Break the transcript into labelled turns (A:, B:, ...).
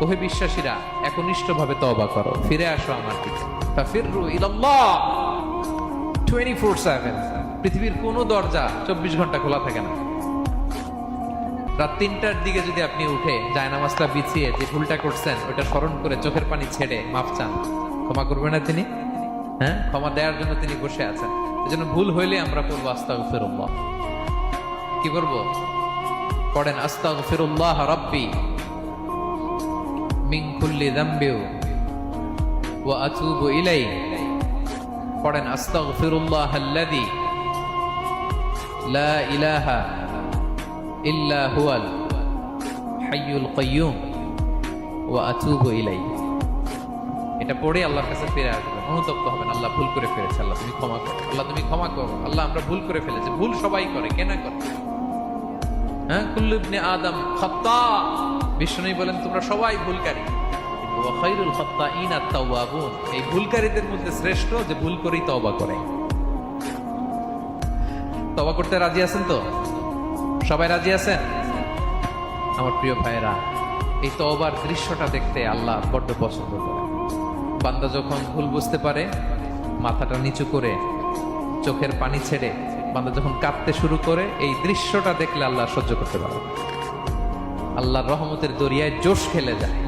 A: ওহে বিশ্বাসীরা একনিষ্ঠ ভাবে তওবা করো। ফিরে আসো আমার দিকে। ফাফিররু ইলাল্লাহ। 24/7 পৃথিবীর কোনো দরজা 24 ঘণ্টা খোলা থাকে না। রাত তিনটার দিকে যদি আপনি উঠে জায়নামাজটা বিছিয়ে যে ভুলটা করছেন, ওটা স্মরণ করে চোখের পানি ছেড়ে মাফ চান। ক্ষমা করবে না তিনি? হ্যাঁ? ক্ষমা দেওয়ার জন্য তিনি বসে আছেন। এজন্য ভুল হইলে আমরা করব পড়ব আস্তাগফিরুল্লাহ। কি করব? পড়েন আস্তাগফিরুল্লাহ রাব্বি। মিন কুল্লি যামবি ওয়া আতুবু ইলাই। পড়েন, আস্তাগফিরুল্লাহ আল্লাযী লা ইলাহা ইল্লা হুয়াল হাইয়ুল কাইয়ুম ওয়া আতুবু ইলাই। এটা পড়ে আল্লাহর কাছে ফিরে আসবেন, অনুতপ্ত হবেন, আল্লাহ ভুল করে ফেলেছে, আল্লাহ তুমি ক্ষমা করো, আল্লাহ তুমি ক্ষমা করো, আল্লাহ আমরা ভুল করে ফেলেছি, ভুল সবাই করে, কেন করে? হ্যাঁ কুল্লু ইবনে আদম খাত্তা বিষ্ণু বলেন, তোমরা সবাই ভুলকারী। কিন্তু ওয়া খায়রুল খাত্তাইন আত-তাওয়াবুন, এই ভুলকারীদের মধ্যে শ্রেষ্ঠ যে ভুল করেই তওবা করে। তওবা করতে রাজি আছেন তো? সবাই রাজি আছেন? আমার প্রিয় এই তওবার দৃশ্যটা দেখতে আল্লাহ বড্ড পছন্দ করে বান্দা যখন ভুল বুঝতে পারে, মাথাটা নিচু করে, চোখের পানি ছেড়ে বান্দা যখন কাঁদতে শুরু করে, এই দৃশ্যটা দেখলে আল্লাহ সহ্য করতে পারে। আল্লাহর রহমতের দরিয়ায় জোশ খেলে যায়।